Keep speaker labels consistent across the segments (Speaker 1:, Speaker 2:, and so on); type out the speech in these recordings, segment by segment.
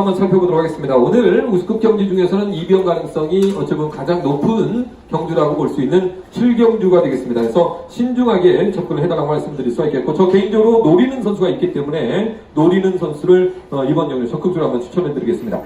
Speaker 1: 한번 살펴보도록 하겠습니다. 오늘 우스컵 경기 중에서는 이변 가능성이 어쩌면 가장 높은 경주라고 볼 수 있는 7경주가 되겠습니다. 그래서 신중하게 접근을 해달라고 말씀드릴 수가 있겠고 저 개인적으로 노리는 선수가 있기 때문에 노리는 선수를 어, 이번 경주 적극적으로 한번 추천해드리겠습니다.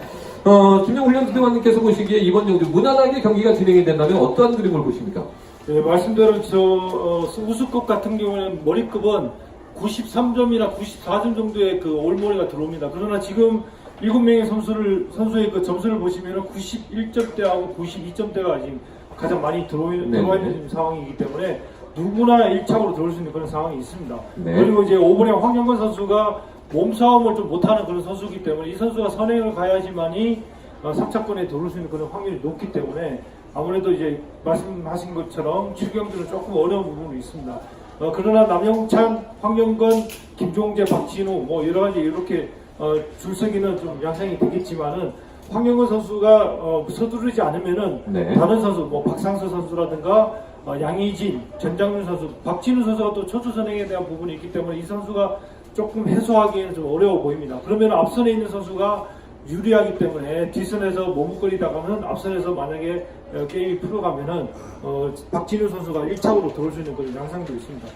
Speaker 1: 어, 김영 훈련수대원님께서 보시기에 이번 경주 무난하게 경기가 진행이 된다면 어떠한 그림을 보십니까?
Speaker 2: 네, 말씀대로 저 어, 우수급 같은 경우에는 머리급은 93점이나 94점 정도의 그 올머리가 들어옵니다. 그러나 지금 7명의 선수를 선수의 그 점수를 보시면 91점대하고 92점대가 지금 가장 많이 들어오,
Speaker 1: 네.
Speaker 2: 들어와 있는 지금 상황이기 때문에 누구나 1차로 들어올 수 있는 그런 상황이 있습니다.
Speaker 1: 네.
Speaker 2: 그리고 이제 5번의 황영건 선수가 몸싸움을 좀 못하는 그런 선수이기 때문에 이 선수가 선행을 가야지만이 어, 3차권에 들어올 수 있는 그런 확률이 높기 때문에 아무래도 이제 말씀하신 것처럼 추경들은 조금 어려운 부분이 있습니다. 어, 그러나 남영찬, 황영건, 김종재, 박진우 뭐 여러 가지 이렇게 어, 줄서기는 좀 양상이 되겠지만은 황영건 선수가 어, 서두르지 않으면은
Speaker 1: 네.
Speaker 2: 다른 선수 뭐 박상수 선수라든가 어, 양희진, 전장윤 선수, 박진우 선수가 또 초조 선행에 대한 부분이 있기 때문에 이 선수가 조금 해소하기에는 좀 어려워 보입니다. 그러면 앞선에 있는 선수가 유리하기 때문에 뒷선에서 머뭇거리다가는 앞선에서 만약에 어, 게임이 풀어가면은 어, 박진우 선수가 1차로 들어올 수 있는 그런 양상도 있습니다.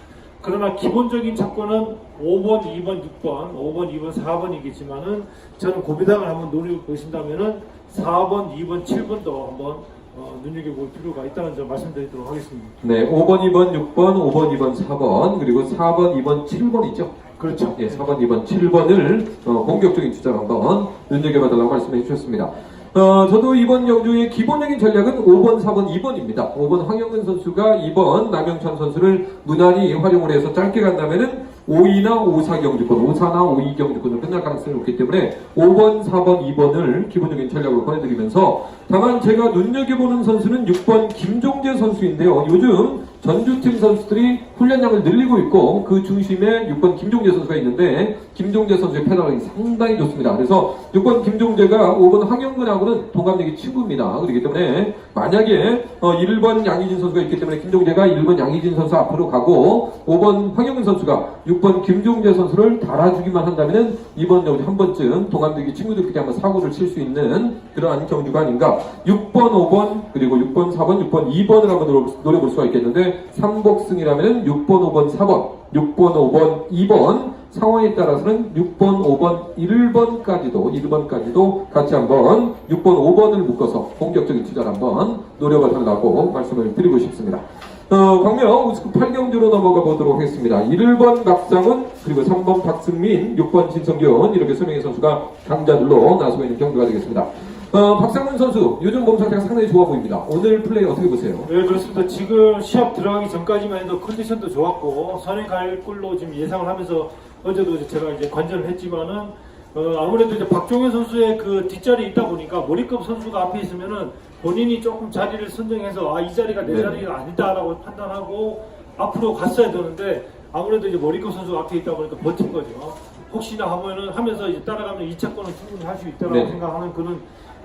Speaker 2: 그러나 기본적인 차권은 5번, 2번, 6번, 5번, 2번, 4번이겠지만은 저는 고비당을 한번 노려 보신다면은 4번, 2번, 7번도 한번 어, 눈여겨볼 필요가 있다는 점 말씀드리도록 하겠습니다.
Speaker 1: 네, 5번, 2번, 6번, 5번, 2번, 4번, 그리고 4번, 2번, 7번이죠.
Speaker 2: 그렇죠.
Speaker 1: 예, 4번, 2번, 7번을 어, 공격적인 투자를 한번 눈여겨봐달라고 말씀해 주셨습니다. 어, 저도 이번 경주의 기본적인 전략은 5번, 4번, 2번입니다. 5번 황영근 선수가 2번 남영찬 선수를 무난히 활용을 해서 짧게 간다면은 5위나 5사 경주권, 5사나 5위 경주권으로 끝날 가능성이 높기 때문에 5번, 4번, 2번을 기본적인 전략으로 보내드리면서 다만 제가 눈여겨보는 선수는 6번 김종재 선수인데요. 요즘 전주팀 선수들이 훈련량을 늘리고 있고 그 중심에 6번 김종재 선수가 있는데 김종재 선수의 페널이 상당히 좋습니다. 그래서 6번 김종재가 5번 황영근하고는 동갑내기 친구입니다. 그렇기 때문에 만약에 어, 1번 양희진 선수가 있기 때문에 김종재가 1번 양희진 선수 앞으로 가고 5번 황영근 선수가 6번 김종재 선수를 달아주기만 한다면은 이번 경기 한 번쯤 동갑내기 친구들끼리 한번 사고를 칠 수 있는 그러한 경주가 아닌가 6번, 5번 그리고 6번, 4번, 6번, 2번을 한번 노려- 노려볼 수가 있겠는데 삼복승이라면은 6번, 5번, 4번 6번, 5번, 2번 상황에 따라서는 6번, 5번, 1번까지도 1번까지도 같이 한번 6번, 5번을 묶어서 공격적인 투자를 한번 노려봐 달라고 말씀을 드리고 싶습니다. 어, 광명 우스크 8경주로 넘어가 보도록 하겠습니다. 1번 박상훈 그리고 3번 박승민 6번 진성균 이렇게 세 명의 선수가 강자들로 나서고 있는 경주가 되겠습니다. 어, 박상훈 선수 요즘 몸 상태가 상당히 좋아 보입니다. 오늘 플레이 어떻게 보세요?
Speaker 2: 네, 그렇습니다. 지금 시합 들어가기 전까지만 해도 컨디션도 좋았고 선에 갈 걸로 지금 예상을 하면서 어제도 제가 이제 관전을 했지만은 어, 아무래도 이제 박종현 선수의 그 뒷자리에 있다 보니까 머리급 선수가 앞에 있으면은 본인이 조금 자리를 선정해서 아 이 자리가 내
Speaker 1: 네.
Speaker 2: 자리가 아니다라고 판단하고 앞으로 갔어야 되는데 아무래도 이제 머리급 선수가 앞에 있다 보니까 버틴 거죠. 혹시나 하면은 하면서 이제 따라가면 2차권은 충분히 할 수 있다라고
Speaker 1: 네.
Speaker 2: 생각하는 그런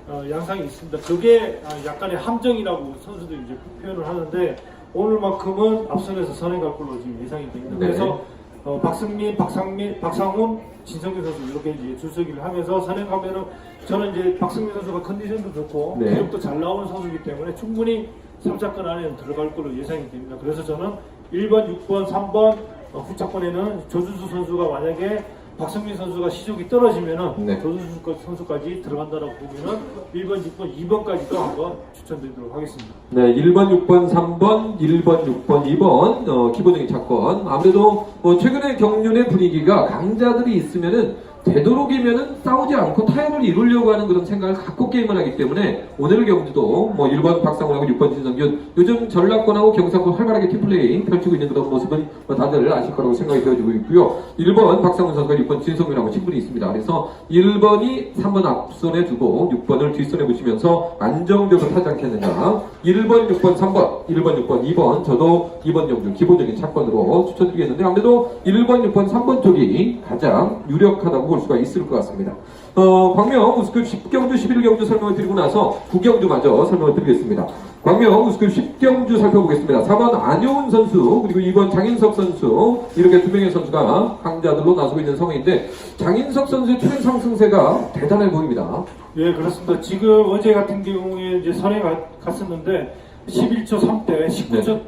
Speaker 2: 어, 양상이 있습니다. 그게 아, 약간의 함정이라고 선수들이 이제 표현을 하는데 오늘만큼은 앞선에서 선행 갈 걸로 지금 예상이 됩니다.
Speaker 1: 네.
Speaker 2: 그래서 어, 박승민, 박상민, 박상훈, 진성규 선수 이렇게 이제 줄서기를 하면서 선행 가면은 저는 이제 박승민 선수가 컨디션도 좋고
Speaker 1: 네.
Speaker 2: 기록도 잘 나오는 선수이기 때문에 충분히 3차권 안에는 들어갈 걸로 예상이 됩니다. 그래서 저는 1번, 6번, 3번 어, 후차권에는 조준수 선수가 만약에 박성민 선수가 시속이 떨어지면은
Speaker 1: 네.
Speaker 2: 조준수 선수까지 들어간다라고 보면은 1번, 6번, 2번까지도 한번 추천드리도록 하겠습니다.
Speaker 1: 네, 1번, 6번, 3번, 1번, 6번, 2번 어, 기본적인 차권. 아무래도 뭐 최근에 경륜의 분위기가 강자들이 있으면은 되도록이면은 싸우지 않고 타협을 이루려고 하는 그런 생각을 갖고 게임을 하기 때문에 오늘 경주도 뭐 1번 박상훈하고 6번 진성균 요즘 전락권하고 경상권 활발하게 팀플레이 펼치고 있는 그런 모습은 뭐 다들 아실 거라고 생각이 되어지고 있고요. 1번 박상훈 선수가 6번 진성균하고 친분이 있습니다. 그래서 1번이 3번 앞선에 두고 6번을 뒷선에 붙이면서 안정적으로 타지 않겠느냐. 1번, 6번, 3번, 1번, 6번, 2번 저도 2번 경주 기본적인 차권으로 추천드리겠는데 아무래도 1번, 6번, 3번 쪽이 가장 유력하다고 볼 수가 있을 것 같습니다. 어, 광명 우스급 10경주, 11경주 설명을 드리고 나서 9경주 마저 설명을 드리겠습니다. 광명 우스급 10경주 살펴보겠습니다. 4번 안효은 선수, 그리고 2번 장인석 선수, 이렇게 두 명의 선수가 강자들로 나서고 있는 상황인데, 장인석 선수의 최근 상승세가 대단해 보입니다.
Speaker 2: 예, 그렇습니다. 지금 어제 같은 경우에 이제 선에 가- 갔었는데 11초 3대, 19초
Speaker 1: 네.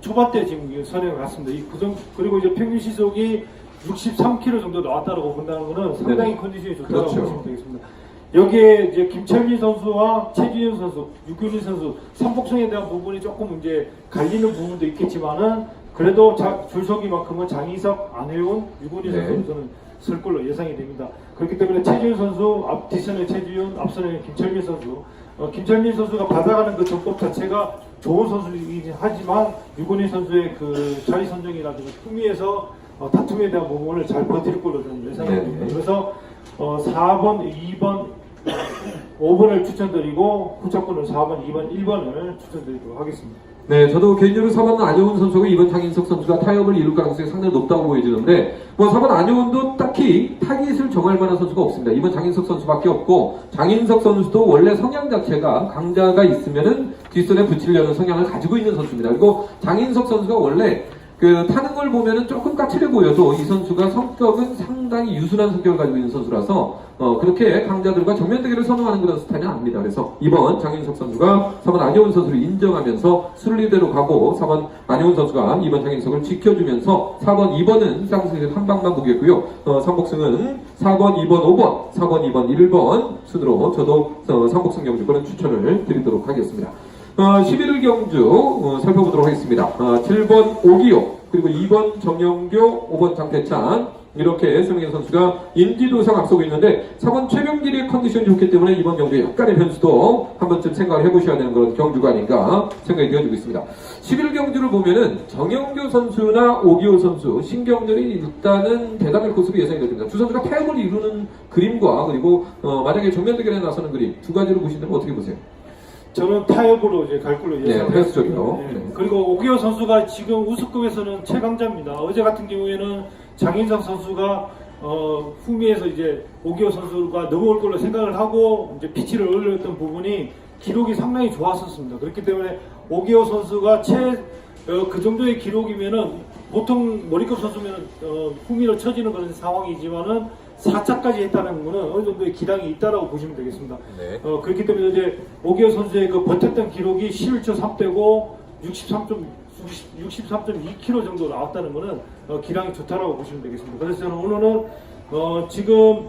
Speaker 2: 초반대 지금 이 선에 갔습니다. 이 구정 그리고 이제 평균 시속이 63km 정도 나왔다고 본다는 거는 상당히
Speaker 1: 네네.
Speaker 2: 컨디션이 좋다고
Speaker 1: 그렇죠.
Speaker 2: 보시면 되겠습니다. 여기에 이제 김철민 선수와 최지윤 선수, 육균희 선수 삼복성에 대한 부분이 조금 이제 갈리는 부분도 있겠지만은 그래도 자, 줄서기만큼은 장희석, 안혜훈, 유근희
Speaker 1: 네.
Speaker 2: 선수 저는 쓸 걸로 예상이 됩니다. 그렇기 때문에 최지윤 선수, 앞 뒷선에 최지윤, 앞선에 김철민 선수. 어, 김철민 선수가 받아가는 그 전법 자체가 좋은 선수이긴 하지만 유근희 선수의 그 자리 선정이라든가 품위에서 어, 다툼에 대한 부분을 잘 버틸 걸로 저는 예상이
Speaker 1: 네.
Speaker 2: 됩니다. 그래서 어, 4번, 2번, 5번을 추천드리고 후차권은 4번, 2번, 1번을 추천드리도록 하겠습니다.
Speaker 1: 네, 저도 개인적으로 4번 안효은 선수가 이번 장인석 선수가 타협을 이룰 가능성이 상당히 높다고 보여지는데, 뭐 4번 안효은도 딱히 타깃을 정할 만한 선수가 없습니다. 이번 장인석 선수밖에 없고, 장인석 선수도 원래 성향 자체가 강자가 있으면은 뒷선에 붙이려는 성향을 가지고 있는 선수입니다. 그리고 장인석 선수가 원래 그 타는 걸 보면은 조금 까칠해 보여도 이 선수가 성격은 상당히 유순한 성격을 가지고 있는 선수라서 어, 그렇게 강자들과 정면 대결을 선호하는 그런 스타일은 아닙니다. 그래서 이번 장윤석 선수가 3번 안효은 선수를 인정하면서 순리대로 가고 4번 안효은 선수가 이번 장윤석을 지켜주면서 4번, 2번은 쌍승에서 한 방만 보겠고요. 어, 삼복승은 4번, 2번, 5번, 4번, 2번, 1번 순으로 저도 어, 삼복승 경주권은 추천을 드리도록 하겠습니다. 어, 11일 경주 어, 살펴보도록 하겠습니다. 어, 7번 오기호 그리고 2번 정영교 5번 장태찬 이렇게 세 명의 선수가 인지도상 앞서고 있는데 4번 최병길의 컨디션이 좋기 때문에 이번 경주에 약간의 변수도 한 번쯤 생각을 해보셔야 되는 그런 경주가 아닌가 생각이 되어지고 있습니다. 11일 경주를 보면은 정영교 선수나 오기호 선수 신경들이 일단은 대단할 것으로 예상이 됩니다. 두 선수가 타협을 이루는 그림과 그리고 어, 만약에 정면 대결에 나서는 그림 두 가지로 보신다면 어떻게 보세요?
Speaker 2: 저는 타협으로 이제 갈 걸로
Speaker 1: 네,
Speaker 2: 예상합니다.
Speaker 1: 타협 쪽이요. 네.
Speaker 2: 그리고 오기호 선수가 지금 우승급에서는 최강자입니다. 어제 같은 경우에는 장인성 선수가 어, 후미에서 이제 오기호 선수가 넘어올 걸로 생각을 하고 이제 피치를 올렸던 부분이 기록이 상당히 좋았었습니다. 그렇기 때문에 오기호 선수가 최, 어, 그 정도의 기록이면은 보통 머리급 선수면 어, 후미로 쳐지는 그런 상황이지만은 4차까지 했다는 거는 어느 정도의 기량이 있다라고 보시면 되겠습니다.
Speaker 1: 네.
Speaker 2: 어, 그렇기 때문에 이제 오기호 선수의 그 버텼던 기록이 11초 3대고 63점 63.2kg 정도 나왔다는 거는 어, 기량이 좋다라고 보시면 되겠습니다. 그래서 저는 오늘은 어, 지금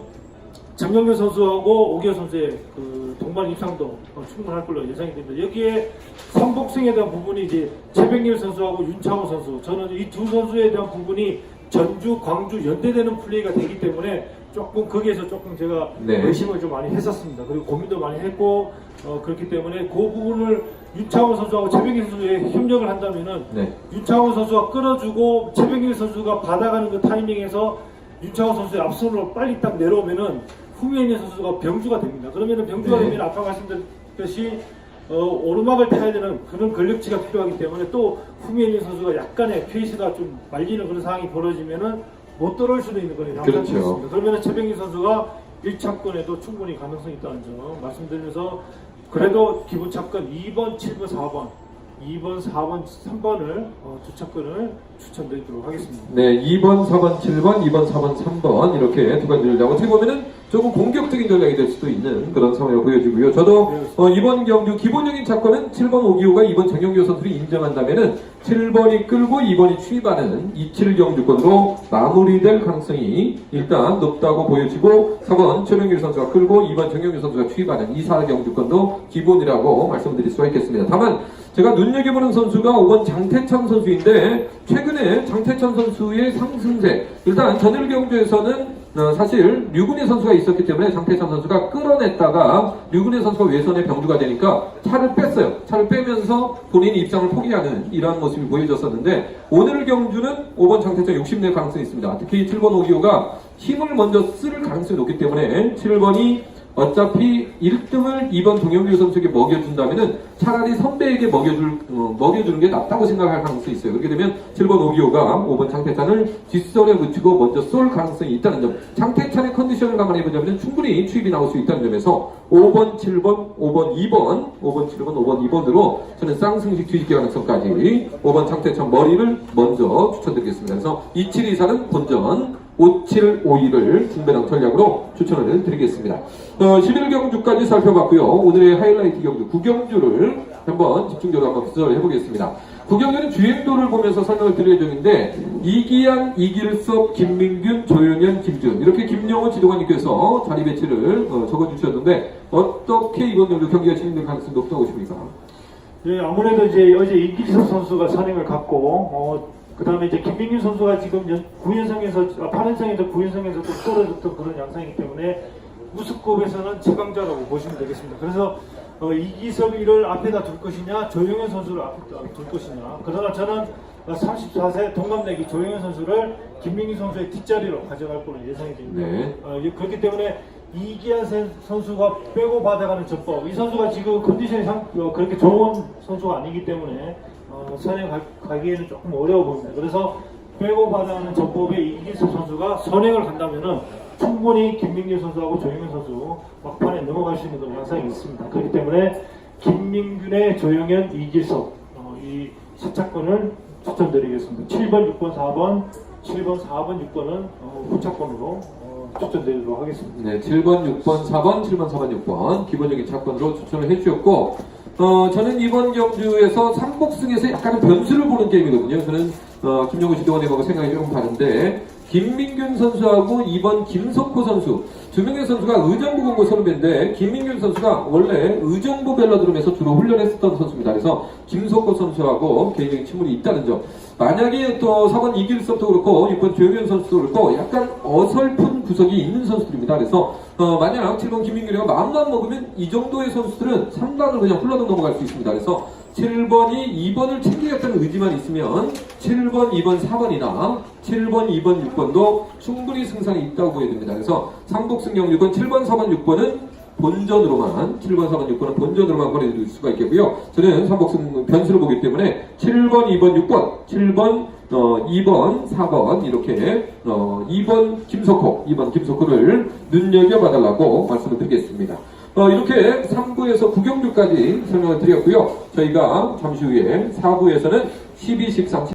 Speaker 2: 장영규 선수하고 오기호 선수의 그 동반 입상도 어, 충분할 걸로 예상이 됩니다. 여기에 삼복승에 대한 부분이 이제 최백일 선수하고 윤창호 선수 저는 이 두 선수에 대한 부분이 전주, 광주 연대되는 플레이가 되기 때문에 조금 거기에서 조금 제가
Speaker 1: 네.
Speaker 2: 의심을 좀 많이 했었습니다. 그리고 고민도 많이 했고 어, 그렇기 때문에 그 부분을 윤창호 선수하고 최백일 선수의 협력을 한다면은
Speaker 1: 네.
Speaker 2: 윤창호 선수가 끌어주고 최병길 선수가 받아가는 그 타이밍에서 윤창호 선수의 앞선으로 빨리 딱 내려오면은 후미에 있는 선수가 병주가 됩니다. 그러면은 병주가
Speaker 1: 네.
Speaker 2: 되면 아까 말씀드렸듯이 어, 오르막을 타야 되는 그런 근력치가 필요하기 때문에 또 후미에 있는 선수가 약간의 페이스가 좀 말리는 그런 상황이 벌어지면은 못 들어올 수도 있는 그런
Speaker 1: 그렇죠.
Speaker 2: 있습니다. 그러면은 최병길 선수가 1차권에도 충분히 가능성이 있다는 점 말씀드리면서 그래도 기본 차권 2번, 7번, 4번 2번, 4번, 3번을 어, 두 차권을 추천드리도록 하겠습니다.
Speaker 1: 네, 2번, 4번, 7번, 2번, 4번, 3번 이렇게 두 가지를 잡고 어떻게 보면은 조금 공격적인 전략이 될 수도 있는 그런 상황이 보여지고요. 저도 어, 이번 경주 기본적인 차권은 7번 오기호가 이번 정영교 선수를 인정한다면은 7번이 끌고 2번이 추입하는 27 경주권으로 마무리될 가능성이 일단 높다고 보여지고 4번 최병길 선수가 끌고 2번 정영규 선수가 추입하는 2, 4 경주권도 기본이라고 말씀드릴 수가 있겠습니다. 다만 제가 눈여겨보는 선수가 5번 장태찬 선수인데 최근에 장태찬 선수의 상승세 일단 전일 경주에서는 어, 사실 류근희 선수가 있었기 때문에 장태찬 선수가 끌어냈다가 류근희 선수가 외선의 병주가 되니까 차를 뺐어요. 차를 빼면서 본인이 입장을 포기하는 이러한 모습이 보여졌었는데 오늘 경주는 5번 장태찬 욕심낼 가능성이 있습니다. 특히 7번 오기호가 힘을 먼저 쓸 가능성이 높기 때문에 7번이 어차피 1등을 2번 동영규 선수에게 먹여준다면은 차라리 선배에게 먹여줄, 어, 먹여주는 게 낫다고 생각할 가능성이 있어요. 그렇게 되면 7번 오기호가 5번 장태찬을 뒷설에 붙이고 먼저 쏠 가능성이 있다는 점. 장태찬의 컨디션을 감안해 보자면 충분히 추입이 나올 수 있다는 점에서 5번, 7번, 5번, 2번, 5번, 7번, 5번, 2번으로 저는 쌍승식 뒤집기 가능성까지 5번 장태찬 머리를 먼저 추천드리겠습니다. 그래서 2724는 본전, 5752를 중배당 전략으로 추천을 드리겠습니다. 어, 11 경주까지 살펴봤고요. 오늘의 하이라이트 경주 9경주를 한번 집중적으로 한번 분석을 해보겠습니다. 9경주는 주행도를 보면서 설명을 드릴 예정인데 이기양, 이길섭, 김민균, 조용현, 김준 이렇게 김영호 지도관님께서 자리 배치를 어, 적어주셨는데 어떻게 이번 경주 경기가 진행될 가능성이 높다고 보십니까?
Speaker 2: 예, 아무래도 이제 어제 이기석 선수가 선행을 갖고 어, 그 다음에 이제 김민규 선수가 지금 연- 9연승에서 아, 8연승에서 9연승에서 또 떨어졌던 그런 양상이기 때문에 우승급에서는 최강자라고 보시면 되겠습니다. 그래서 어, 이기석이를 앞에다 둘 것이냐 조용현 선수를 앞에다 둘 것이냐 그러나 저는 34세 동갑내기 조용현 선수를 김민규 선수의 뒷자리로 가져갈 걸로 예상이 됩니다.
Speaker 1: 네.
Speaker 2: 어, 예, 그렇기 때문에 이기한 선- 선수가 빼고 받아가는 전법 이 선수가 지금 컨디션이 상, 어, 그렇게 좋은 선수가 아니기 때문에 어, 선에 가, 가기에는 조금 어려워 보입니다. 그래서 빼고 받아가는 전법에 이기석 선수가 선행을 간다면은 충분히 김민규 선수하고 조영현 선수 막판에 넘어갈 수 있는 그런 양상이 있습니다. 그렇기 때문에 김민균의 조영현, 이기석 어, 이 세차권을 추천드리겠습니다. 7번, 6번, 4번, 7번, 4번, 6번은 어, 후차권으로 어, 추천드리도록 하겠습니다.
Speaker 1: 네, 7번, 6번, 4번, 7번, 4번, 6번 기본적인 차권으로 추천을 해주셨고 어, 저는 이번 경주에서 삼복승에서 약간은 변수를 보는 게임이거든요. 저는 어, 김용우 지도관님하고 생각이 조금 다른데 김민균 선수하고 2번 김석호 선수 두 명의 선수가 의정부 공고 선후배인데 김민균 선수가 원래 의정부 벨러드룸에서 주로 훈련했었던 선수입니다. 그래서 김석호 선수하고 개인적인 친분이 있다는 점. 만약에 또 4번 이길섭도 그렇고 6번 조영현 선수도 그렇고 약간 어설픈 구석이 있는 선수들입니다. 그래서 어, 만약 7번 김민균이가 마음만 먹으면 이 정도의 선수들은 3단을 그냥 흘러도 넘어갈 수 있습니다. 그래서 7번이 2번을 챙기겠다는 의지만 있으면 7번, 2번, 4번이나 7번, 2번, 6번도 충분히 승산이 있다고 보여야 됩니다. 그래서 상복승경 6번, 7번, 4번, 6번은 본전으로만 7번, 4번, 6번은 본전으로만 보내드릴 수가 있겠고요. 저는 삼복승 변수를 보기 때문에 7번, 2번, 6번, 7번, 어, 2번, 4번 이렇게 어, 2번 김석호, 2번 김석호를 눈여겨봐달라고 말씀을 드리겠습니다. 어, 이렇게 3부에서 9경주까지 설명을 드렸고요. 저희가 잠시 후에 4부에서는 12, 13,